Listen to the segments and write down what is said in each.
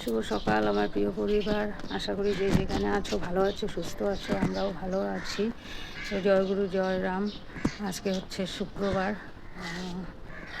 শুভ সকাল আমার প্রিয় পরিবার। আশা করি যে যেখানে আছো, ভালো আছো, সুস্থ আছো, আমরাও ভালো আছি। জয়গুরু জয় রাম। আজকে হচ্ছে শুক্রবার।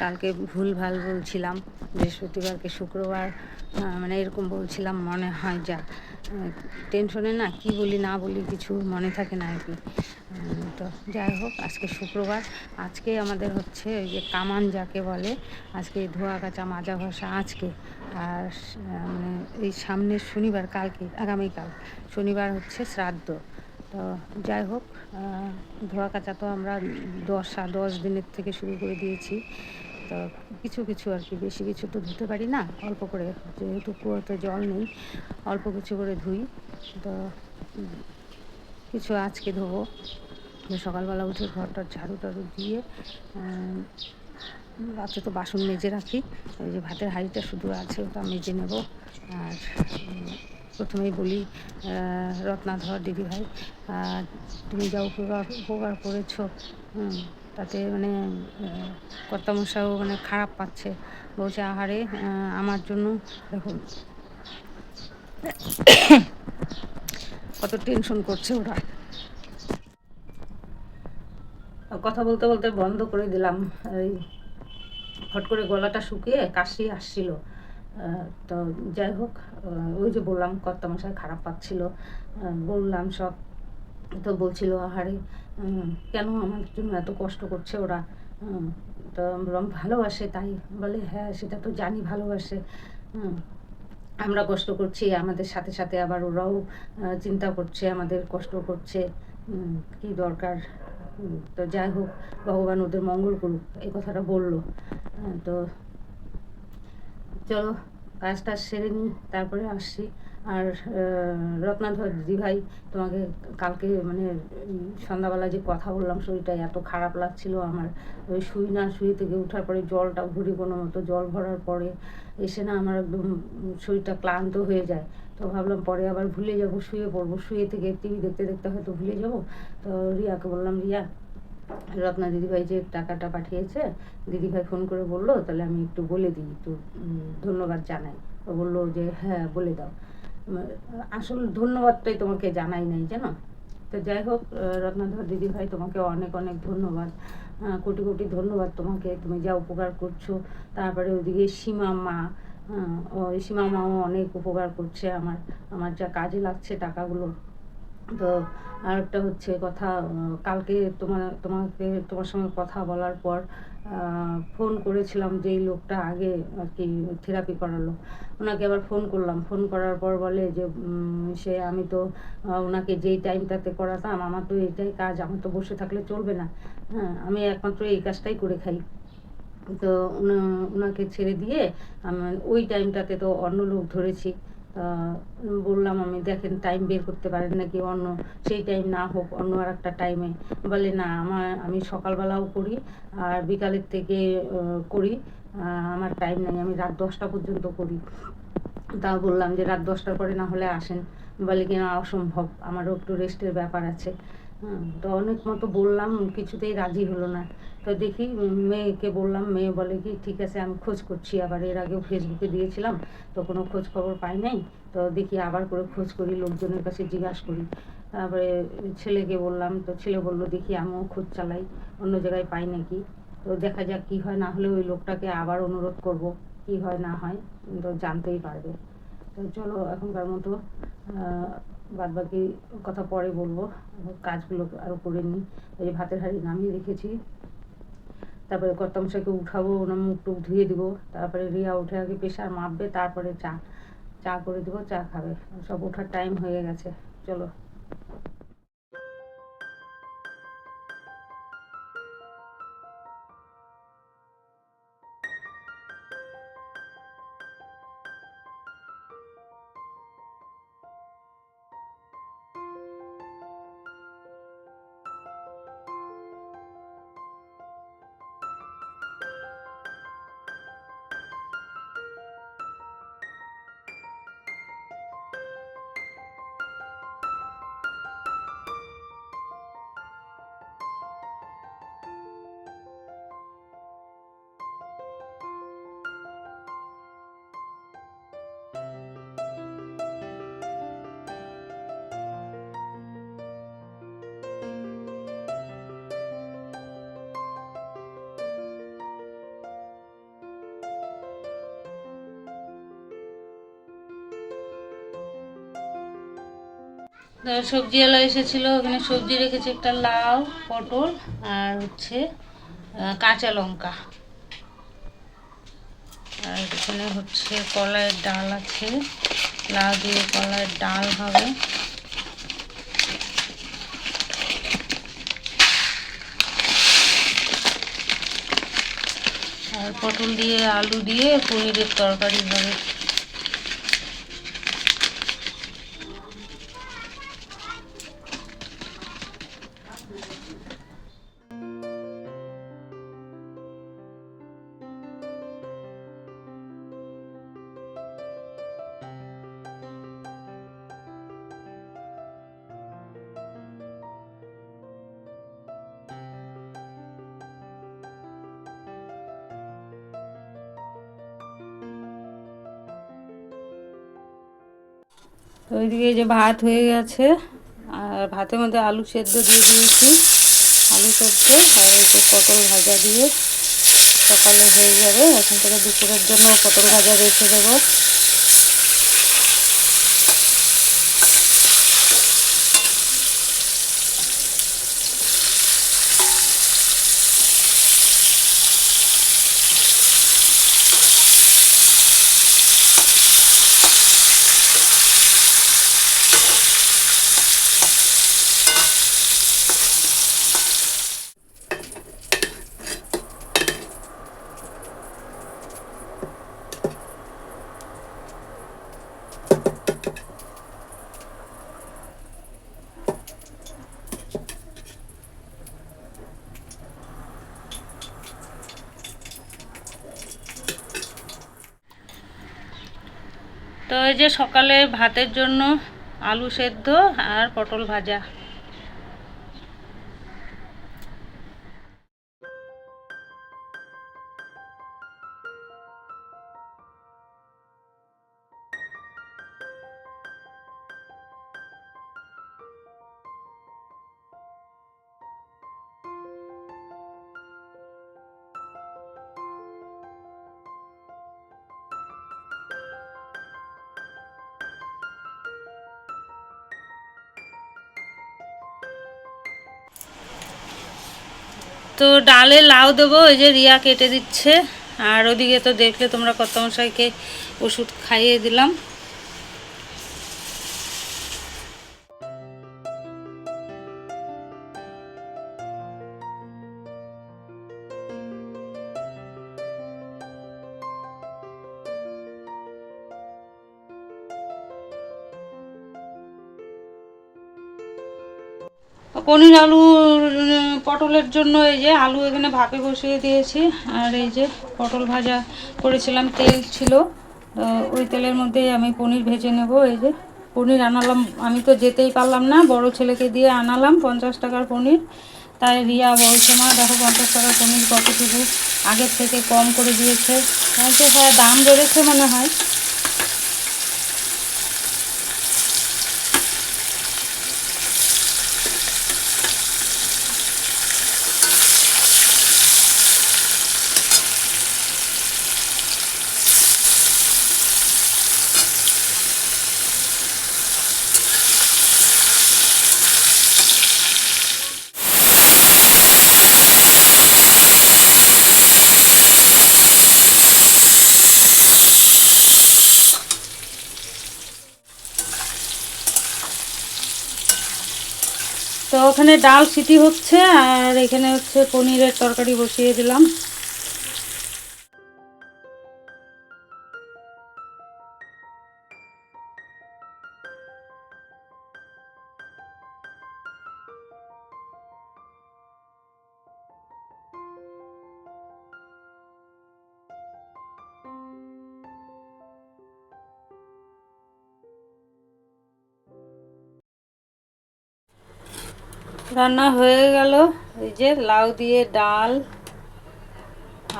কালকে ভুল ভালো বলছিলাম, বৃহস্পতিবারকে শুক্রবার। মানে এরকম বলছিলাম, মনে হয় যা টেনশনে না কি বলি, না বলি কিছু মনে থাকে না আর কি। তো যাই হোক, আজকে শুক্রবার। আজকে আমাদের হচ্ছে ওই যে কামান যাকে বলে, আজকে ধোয়া কাচা মাজা ঘষা আজকে। আর মানে এই সামনের শনিবার, কালকে, আগামীকাল। শনিবার হচ্ছে শ্রাদ্ধ। তো যাই হোক ধোয়া কাচা তো আমরা দশ দশ দিনের থেকে শুরু করে দিয়েছি। তো কিছু কিছু আর কি, বেশি কিছু তো ধুতে পারি না, অল্প করে। যেহেতু কুয়োতে জল নেই, অল্প কিছু করে ধুই। তো কিছু আজকে ধোবো। সকালবেলা উঠে ঘরটার ঝাড়ু টাড়ু দিয়ে রাতে তো বাসন মেজে রাখি। ওই যে ভাতের হাঁড়িটা শুধু আছে, ওটা মেজে নেব। আর প্রথমেই বলি রত্নাধর দিদিভাই তুমি যা উপকার উপকার করেছ তাতে মানে কর্তামশাও মানে খারাপ পাচ্ছে। বলছে, আহারে আমার জন্য দেখুন, কত টেনশন করছে ওরা। কথা বলতে বলতে বন্ধ করে দিলাম। এই হট করে গলাটা শুকিয়ে কাশি আসছিল। তো যাই হোক ওই যে বললাম, কর্তামশাই খারাপ পাচ্ছিল। বললাম সব। তো বলছিল, আহারে কেন আমার জন্য এত কষ্ট করছে ওরা? তো বললাম ভালোবাসে তাই। বলে হ্যাঁ সেটা তো জানি, ভালোবাসে। আমরা কষ্ট করছি, আমাদের সাথে সাথে আবার ওরাও চিন্তা করছে, আমাদের কষ্ট করছে। কি দরকার? তো যাই হোক ভগবান ওদের মঙ্গল করুক এই কথাটা বলল। হ্যাঁ, তো চলো কাজটা সেরে নিই তারপরে আসছি। আর রত্নাধর দিদিভাই তোমাকে কালকে মানে সন্ধ্যাবেলা যে কথা বললাম শরীরটা এত খারাপ লাগছিল আমার। ওই শুই না শুয়ে থেকে ওঠার পরে জলটা ভরি কোনো মতো জল ভরার পরে এসে না আমার একদম শরীরটা ক্লান্ত হয়ে যায়। তো ভাবলাম পরে আবার ভুলে যাব, শুয়ে পড়ব। শুয়ে থেকে টিভি দেখতে দেখতে হয়তো ভুলে যাব। তো রিয়াকে বললাম, রিয়া, রত্না দিদিভাই যে টাকাটা পাঠিয়েছে, দিদিভাই ফোন করে বলল, তাহলে আমি একটু বলে দিই, একটু ধন্যবাদ জানাই। ও বলল যে হ্যাঁ বলে দাও। আসল ধন্যবাদটাই তোমাকে জানাই নাই, জানো? তো যাই হোক রত্নাধর দিদিভাই তোমাকে অনেক অনেক ধন্যবাদ। কোটি কোটি ধন্যবাদ তোমাকে, তুমি যা উপকার করছ। তারপরে ওদিকে সীমা মা হ্যাঁ, ওই সীমা মাও অনেক উপকার করছে আমার আমার যা কাজে লাগছে টাকাগুলো। তো আরেকটা হচ্ছে কথা কালকে তোমার তোমাকে তোমার সঙ্গে কথা বলার পর ফোন করেছিলাম যেই লোকটা আগে আর কি থেরাপি করালো। ওনাকে আবার ফোন করলাম। ফোন করার পর বলে যে সে আমি তো ওনাকে যেই টাইমটাতে করাতাম আমার তো এটাই কাজ আমার তো বসে থাকলে চলবে না। হ্যাঁ আমি একমাত্র এই কাজটাই করে খাই। তো ওনাকে ছেড়ে দিয়ে ওই টাইমটাতে তো অন্য লোক ধরেছি। বললাম আমি, দেখেন টাইম বের করতে পারেন নাকি অন্য, সেই টাইম না হোক, অন্য আর একটা টাইমে বলে, না, আমার, আমি সকালবেলাও করি আর বিকালের থেকে করি। আমার টাইম নেই, আমি রাত দশটা পর্যন্ত করি। তা বললাম যে, রাত দশটার পরে না হলে আসেন। বলে, কি না, অসম্ভব, আমারও একটু রেস্টের ব্যাপার আছে। তো অনেক মতো বললাম, কিছুতেই রাজি হলো না। তো দেখি মেয়েকে বললাম, মেয়ে বলে কি, ঠিক আছে, আমি খোঁজ করছি। আবার এর আগেও ফেসবুকে দিয়েছিলাম, তো কোনো খোঁজ খবর পাই নাই। তো দেখি আবার করে খোঁজ করি, লোকজনের কাছে জিজ্ঞাসা করি। তারপরে ছেলেকে বললাম, তো ছেলে বলল, দেখি আমিও খোঁজ চালাই, অন্য জায়গায় পাই নাকি? তো দেখা যাক কি হয়, না হলে ওই লোকটাকে আবার অনুরোধ করব, কি হয়, না হয়, তো জানতেই পারবে। তো চলো, এখনকার মতো বাদ বাকি কথা পরে বলব। কাজগুলো আরও করে নিই। এই ভাতের হাঁড়ি নামিয়ে রেখেছি। তারপরে কর্তামশাইকে উঠাবো, ওনার মুখ টুক ধুয়ে দিব। তারপরে রিয়া উঠে আগে প্রেশার মাপবে, তারপরে চা। চা করে দেবো, চা খাবে। সব ওঠার টাইম হয়ে গেছে। চলো। সবজিওয়ালা এসেছিল, ওখানে সবজি রেখেছে একটা লাউ, পটল আর হচ্ছে কাঁচা লঙ্কা। আর এখানে হচ্ছে কলাইয়ের ডাল আছে। লাউ দিয়ে কলাইয়ের ডাল হবে। আর পটল দিয়ে, আলু দিয়ে পনিরের তরকারি হবে। তো ওইদিকে যে ভাত হয়ে গেছে, আর ভাতের মধ্যে আলু সেদ্ধ দিয়ে দিয়েছি। আলু সেদ্ধ আর এই যে পটল ভাজা দিয়ে। সকালে হয়ে যাবে, এখন থেকে দুপুরের জন্য পটল ভাজা রেখে দেবো। তো এই যে সকালে ভাতের জন্য আলু সেদ্ধ আর পটল ভাজা। তো ডালে লাউ দেবো, ওই যে রিয়া কেটে দিচ্ছে। আর ওদিকে তো দেখলে তোমরা কত মশাইকে ওষুধ খাইয়ে দিলাম। পনির আলু পটলের জন্য এই যে আলু এখানে ভাপে বসিয়ে দিয়েছি। আর এই যে পটল ভাজা করেছিলাম, তেল ছিল। ওই তেলের মধ্যেই আমি পনির ভেজে নেব। এই যে পনির আনালাম, আমি তো যেতেই পারলাম না, বড় ছেলেকে দিয়ে আনালাম পঞ্চাশ টাকার পনির। তাই রিয়া বলছে, মা, দেখো পঞ্চাশ টাকার পনির কতটুকু আগের থেকে কম করে দিয়েছে। বলছে হ্যাঁ দাম বেড়েছে মনে হয়। ওখানে ডাল সিটি হচ্ছে আর এখানে হচ্ছে পনিরের তরকারি বসিয়ে দিলাম। রান্না হয়ে গেল। এই যে লাউ দিয়ে ডাল।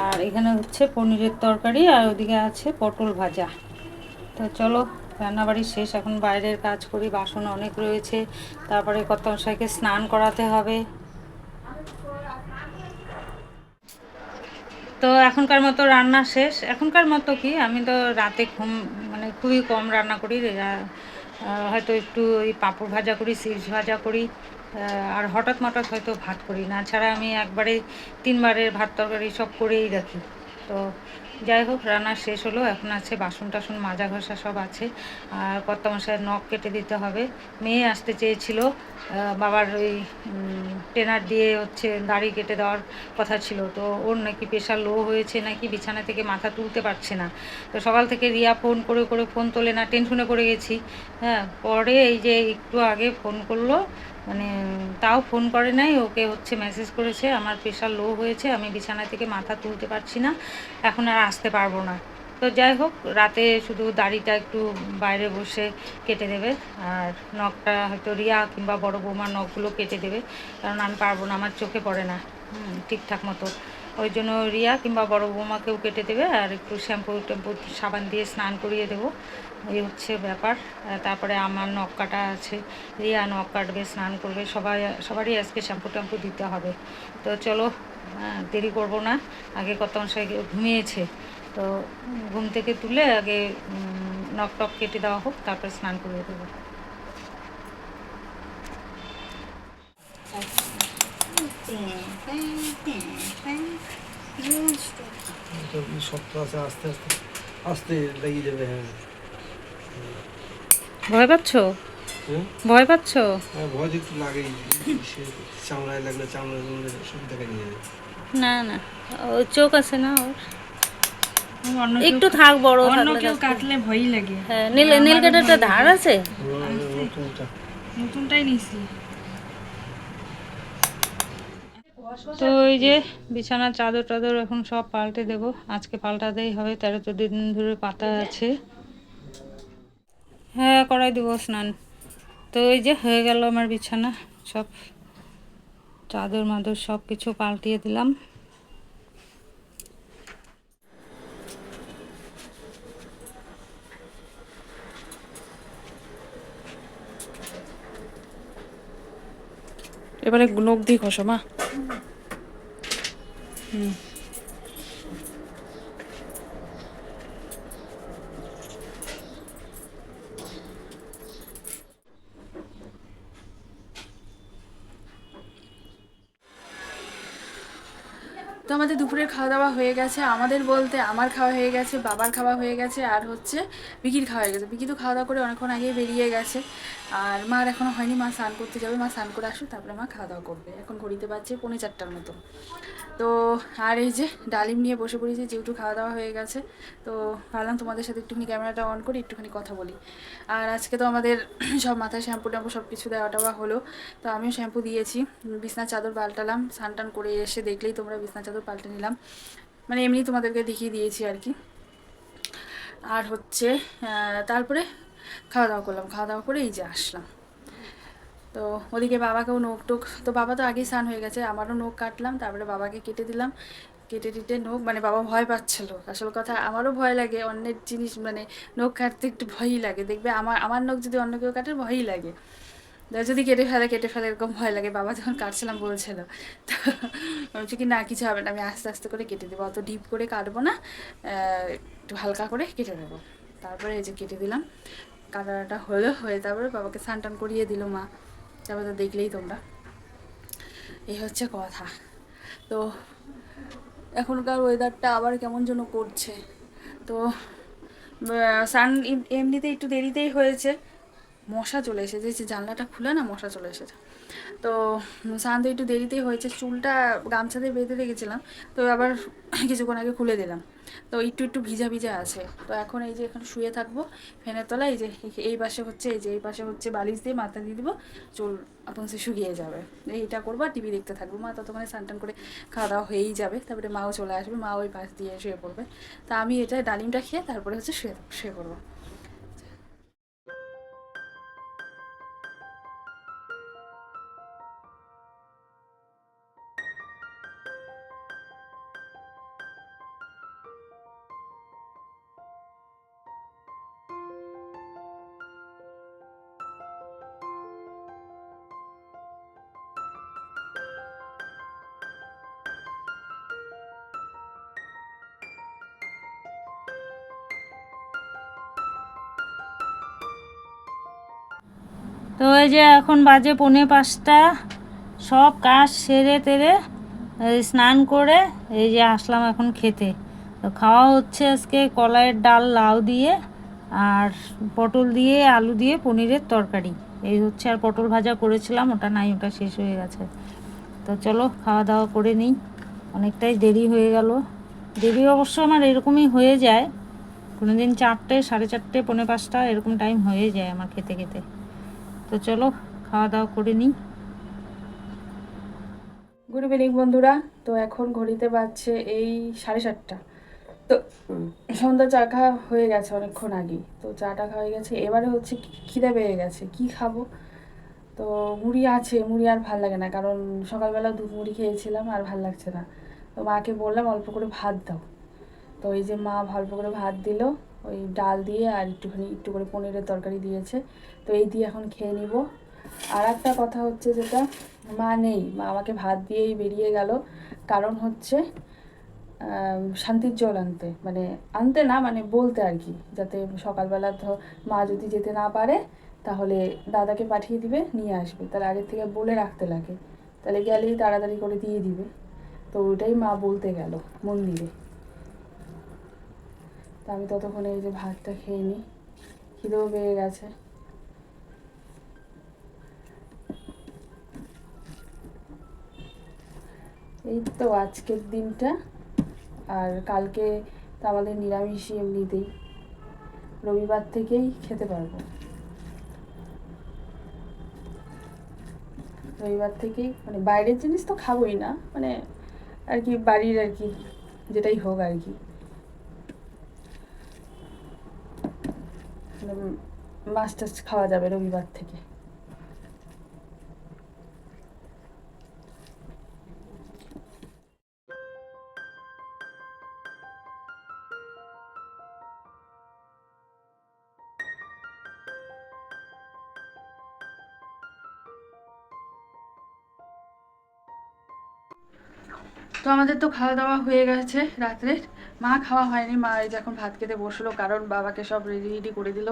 আর এখানে হচ্ছে পনিরের তরকারি, আর ওদিকে আছে পটল ভাজা। তো চলো, রান্নাবাড়ি শেষ। এখন বাইরের কাজ করি, বাসন অনেক রয়েছে। তারপরে কত মশাইকে স্নান করাতে হবে। তো এখনকার মতো রান্না শেষ। এখনকার মতো কি, আমি তো রাতে ঘুম মানে খুবই কম রান্না করি। হয়তো একটু ওই পাঁপড় ভাজা করি চিপস ভাজা করি। আর হঠাৎ মঠাৎ হয়তো ভাত করি। না ছাড়া আমি একবারে তিনবারের ভাত তরকারি সব করেই রাখি। তো যাই হোক, রান্না শেষ হলো। এখন আছে বাসন টাসন মাজা ঘষা সব আছে। আর কর্তা মশাইয়ের নখ কেটে দিতে হবে। মেয়ে আসতে চেয়েছিল। বাবার ওই ট্রেনার দিয়ে হচ্ছে দাড়ি কেটে দেওয়ার কথা ছিল। তো ওর নাকি প্রেশার লো হয়েছে, নাকি বিছানা থেকে মাথা তুলতে পারছে না। তো সকাল থেকে রিয়া ফোন করে করে ফোন তোলে না, টেনশনে পড়ে গেছি। হ্যাঁ পরে এই যে একটু আগে ফোন করল মানে তাও ফোন করে নাই, ওকে হচ্ছে মেসেজ করেছে, আমার প্রেশার লো হয়েছে, আমি বিছানা থেকে মাথা তুলতে পারছি না। এখন আর আসতে পারব না। তো যাই হোক, রাতে শুধু দাড়িটা একটু বাইরে বসে কেটে দেবে। আর নখটা হয়তো রিয়া কিংবা বড় বৌমার নখগুলো কেটে দেবে। কারণ আমি পারব না, আমার চোখে পড়ে না। ঠিকঠাক মতো। ওই জন্য রিয়া কিংবা বড় বৌমাকেও কেটে দেবে। আর একটু শ্যাম্পু ট্যাম্পু সাবান দিয়ে স্নান করিয়ে দেবো। এই হচ্ছে ব্যাপার। তারপরে আমার নখ কাটা আছে। রিয়া নখ কাটবে, স্নান করবে। সবাই, সবারই আজকে শ্যাম্পু ট্যাম্পু দিতে হবে। তো চলো দেরি করব না। আগে কত অংশে ঘুমিয়েছে। তো ঘুম থেকে তুলে আগে নখ টক কেটে দেওয়া হোক তারপরে স্নান করিয়ে দেবো। আস্তে আস্তে যাবে হ্যাঁ। ভয় পাচ্ছ? হ্যাঁ ভয় পাচ্ছ? হ্যাঁ ভয় তো একটু লাগেই। চামড়ায় লাগলে লাগলে সব দেখা নিয়ে না না। ও চোখ আছে না ওর? একটু থাক বড় অন্য কেউ কাটলে ভয়ই লাগে। হ্যাঁ নীল নীল কাটারটা ধার আছে? নতুনটাই নিছি তো এই যে বিছানার চাদর টাদর এখন সব পাল্টে দেবো। আজকে পাল্টাতেই হবে তেরো চোদ্দ দিন ধরে পাতা আছে। হ্যাঁ করাই দেবো স্নান। তো এই যে হয়ে গেল আমার বিছানা, সব চাদর মাদর সব কিছু পাল্টিয়ে দিলাম। এবারে নখ দিয়ে ঘষো, মা। তো আমাদের দুপুরের খাওয়া দাওয়া হয়ে গেছে। আমাদের বলতে আমার খাওয়া হয়ে গেছে, বাবার খাওয়া হয়ে গেছে, আর হচ্ছে বিকির খাওয়া হয়ে গেছে। বিকি তো খাওয়া দাওয়া করে অনেকক্ষণ আগেই বেরিয়ে গেছে। আর মার এখনও হয়নি, মা স্নান করতে যাবে। মা স্নান করে আসুক, তারপরে মা খাওয়া দাওয়া করবে। এখন ঘড়িতে পাচ্ছে পৌনে চারটার মতো। তো আর এই যে ডালিম নিয়ে বসে পড়েছি যেহেতু খাওয়া দাওয়া হয়ে গেছে। তো ভাবলাম তোমাদের সাথে একটুখানি ক্যামেরাটা অন করে, একটুখানি কথা বলি। আর আজকে তো আমাদের সব মাথায় শ্যাম্পু ট্যাম্পু সব কিছু দেওয়া টাওয়া হলো। তো আমিও শ্যাম্পু দিয়েছি বিছনা চাদর পাল্টালাম স্নান টান করে এসে দেখলেই তোমরা বিছনা চাদর পাল্টে নিলাম। মানে এমনি তোমাদেরকে দেখিয়ে দিয়েছি আর কি। আর হচ্ছে তারপরে খাওয়া দাওয়া করলাম খাওয়া দাওয়া করে এই যে আসলাম। তো ওদিকে বাবাকেও নোখ টোক তো বাবা তো আগেই স্নান হয়ে গেছে, আমারও নোখ কাটলাম, তারপরে বাবাকে কেটে দিলাম, কেটে টিটে নোখ মানে বাবা ভয় পাচ্ছিল, আসল কথা আমারও ভয় লাগে, অন্যের জিনিস মানে নখ কাটতে একটু ভয়ই লাগে, দেখবে আমার আমার নখ যদি অন্য কেউ কাটে ভয়ই লাগে যদি কেটে ফেলে কেটে ফেলে এরকম ভয় লাগে, বাবা যখন কাটছিলাম বলছিল, তো বলছি কি না, কিছু হবে না, আমি আস্তে আস্তে করে কেটে দেবো, অত ডিপ করে কাটবো না একটু হালকা করে কেটে দেবো তারপরে এই যে কেটে দিলাম, কাটাটা হলো, হয়ে তারপরে বাবাকে স্নান টান করিয়ে দিল মা তারপরে তো দেখলেই তোমরা। এই হচ্ছে কথা। তো এখনকার ওয়েদারটা আবার কেমন যেন করছে। তো সান এমনিতে একটু দেরিতেই হয়েছে। মশা চলে এসেছে। যে জানলাটা খুলে না, মশা চলে এসেছে। তো, সান তো একটু দেরিতেই হয়েছে। চুলটা গামছাতে বেঁধে রেখেছিলাম। তো আবার কিছুক্ষণ আগে খুলে দিলাম। তো একটু একটু ভিজা ভিজা আছে। তো এখন এই যে এখন শুয়ে থাকব, ফ্যানের তলায় এই যে এই পাশে হচ্ছে, এই যে এই পাশে হচ্ছে বালিশ দিয়ে মাথা দিয়ে দিব, চুল আপন সে শুকিয়ে যাবে। এইটা করব আর টিভি দেখতে থাকব। মা ততক্ষণে স্নান করে খাওয়া দাওয়া হয়েই যাবে। তারপরে মাও চলে আসবে, মা ওই পাশ দিয়ে শুয়ে পড়বে। তা আমি এটা ডালিমটা খেয়ে তারপরে হচ্ছে শুয়ে শুয়ে পড়ব। তো এই যে এখন বাজে পৌনে পাঁচটা, সব কাজ সেরে তেরে স্নান করে এই যে আসলাম এখন খেতে। তো খাওয়া হচ্ছে আজকে কলাইয়ের ডাল, লাউ দিয়ে আর পটল দিয়ে, আলু দিয়ে পনিরের তরকারি। এই হচ্ছে আর পটল ভাজা করেছিলাম, ওটা নাই, ওটা শেষ হয়ে গেছে। তো চলো খাওয়া দাওয়া করে নিই। অনেকটাই দেরি হয়ে গেল। দেরি অবশ্য আমার এরকমই হয়ে যায়। কোনো দিন চারটে, সাড়ে চারটে, পৌনে পাঁচটা এরকম টাইম হয়ে যায় আমার খেতে খেতে। তো চলো খাওয়া দাওয়া করে নিই। গুড ইভিনিং বন্ধুরা। তো এখন ঘড়িতে বাজছে এই সাড়ে সাতটা। তো সন্ধ্যা চা খাওয়া হয়ে গেছে অনেকক্ষণ আগেই। তো চাটা খাওয়া হয়ে গেছে। এবারে হচ্ছে খিদে পেয়ে গেছে। কি খাব? তো মুড়ি আছে। মুড়ি আর ভালো লাগে না। কারণ সকালবেলা দুধ মুড়ি খেয়েছিলাম আর ভালো লাগছে না। তো মাকে বললাম অল্প করে ভাত দাও। তো এই যে মা অল্প করে ভাত দিল ওই ডাল দিয়ে আর একটুখানি একটু করে পনিরের তরকারি দিয়েছে। তো এই দিয়ে এখন খেয়ে নিব। আর একটা কথা হচ্ছে যেটা, মা নেই, মা আমাকে ভাত দিয়েই বেরিয়ে গেল। কারণ হচ্ছে শান্তির জল আনতে। মানে আনতে না মানে বলতে আর কি, যাতে সকালবেলা ধর মা যদি যেতে না পারে, তাহলে দাদাকে পাঠিয়ে দিবে, নিয়ে আসবে। তাহলে আগের থেকে বলে রাখতে লাগে। তাহলে গেলেই তাড়াতাড়ি করে দিয়ে দিবে। তো ওটাই মা বলতে গেল, মন্দিরে। তা আমি ততক্ষণে এই যে ভাতটা খেয়ে নিই। খিদেও পেয়ে গেছে। এই তো আজকের দিনটা। আর কালকে তো আমাদের নিরামিষই এমনিতেই। রবিবার থেকেই খেতে পারব। রবিবার থেকেই মানে বাইরের জিনিস তো খাবোই না মানে আর কি বাড়ির আর কি, যেটাই হোক আর কি। মাছ টাছ খাওয়া যাবে রবিবার থেকে। তো আমাদের তো খাওয়া দাওয়া হয়ে গেছে রাত্রে। মা খাওয়া হয়নি, মা এই যে এখন ভাত খেতে বসল, কারণ বাবাকে সব রেডি রেডি করে দিল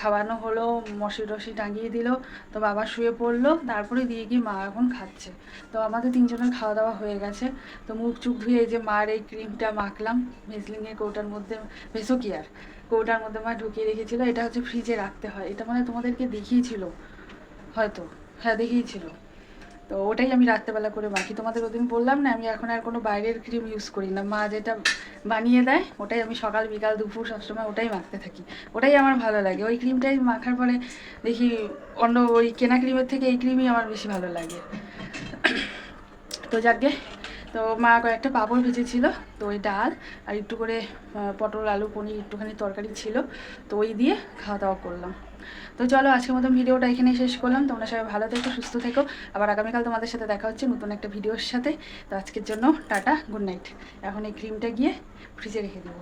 খাওয়ানো হলো, মশি টসি টাঙিয়ে দিল, তো বাবা শুয়ে পড়ল, তারপরে দিয়ে গিয়ে মা এখন খাচ্ছে। তো আমাদের তিনজনের খাওয়া দাওয়া হয়ে গেছে। তো মুখ চুখ ধুয়ে এই যে মার এই ক্রিমটা মাখলাম, ভেসলিনের কৌটার মধ্যে ভেসো কি আর কৌটার মধ্যে মা ঢুকিয়ে রেখেছিল, এটা হচ্ছে ফ্রিজে রাখতে হয়, এটা মানে তোমাদেরকে দেখিয়েছিল, হয়তো হ্যাঁ দেখিয়েছিল। তো ওটাই আমি রাত্রেবেলা করে মাখি তোমাদের ওদিন বললাম না, আমি এখন আর কোনো বাইরের ক্রিম ইউজ করি না। মা যেটা বানিয়ে দেয়, ওটাই আমি সকাল, বিকাল, দুপুর সবসময় ওটাই মাখতে থাকি। ওটাই আমার ভালো লাগে। ওই ক্রিমটাই মাখার পরে দেখি অন্য ওই কেনা ক্রিমের থেকে এই ক্রিমই আমার বেশি ভালো লাগে। তো যাকে তো মা কয়েকটা পাঁপড় ভেজেছিল, তো ওই ডাল আর একটু করে পটল, আলু, পনির একটুখানি তরকারি ছিল, তো ওই দিয়ে খাওয়া দাওয়া করলাম। তো চলো, আজকের মতো ভিডিওটা এখানে শেষ করলাম। তোমরা সবাই ভালো থেকো, সুস্থ থেকো। আবার আগামীকাল তোমাদের সাথে দেখা হচ্ছে নতুন একটা ভিডিওর সাথে। তো আজকের জন্য টাটা, গুড নাইট। এখন এই ক্রিমটা গিয়ে ফ্রিজে রেখে দেবো।